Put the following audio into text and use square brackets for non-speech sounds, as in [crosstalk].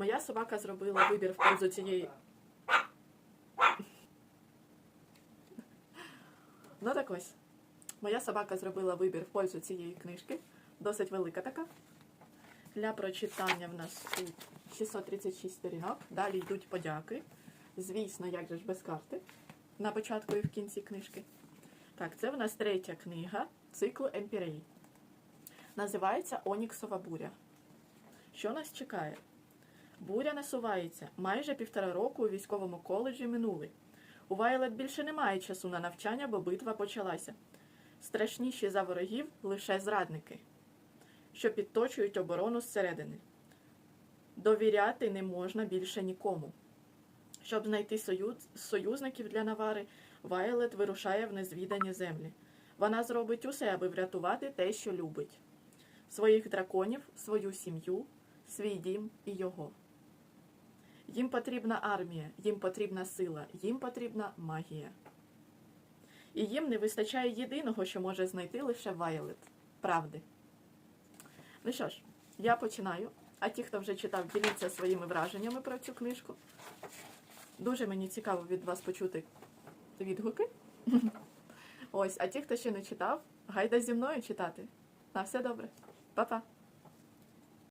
моя собака зробила вибір в пользу цієї. Ну так ось. Моя собака зробила вибір в пользу цієї книжки. Досить велика така. Для прочитання в нас тут 636 сторінок. Далі йдуть подяки. Звісно, як же ж без карти. На початку і в кінці книжки. Так, це в нас третя книга циклу Емпірей. Називається Оніксова буря. Що нас чекає? Буря насувається. Майже півтора року у військовому коледжі минули. У Вайлет більше немає часу на навчання, бо битва почалася. Страшніші за ворогів лише зрадники, що підточують оборону зсередини. Довіряти не можна більше нікому. Щоб знайти союз, союзників для Навари, Вайлет вирушає в незвідані землі. Вона зробить усе, аби врятувати те, що любить: своїх драконів, свою сім'ю, свій дім і його. Їм потрібна армія, їм потрібна сила, їм потрібна магія. І їм не вистачає єдиного, що може знайти лише Вайлет правди. Ну що ж, я починаю. А ті, хто вже читав, діліться своїми враженнями про цю книжку. Дуже мені цікаво від вас почути відгуки. [laughs] Ось, а ті, хто ще не читав, гайда зі мною читати. На все добре. Па-па!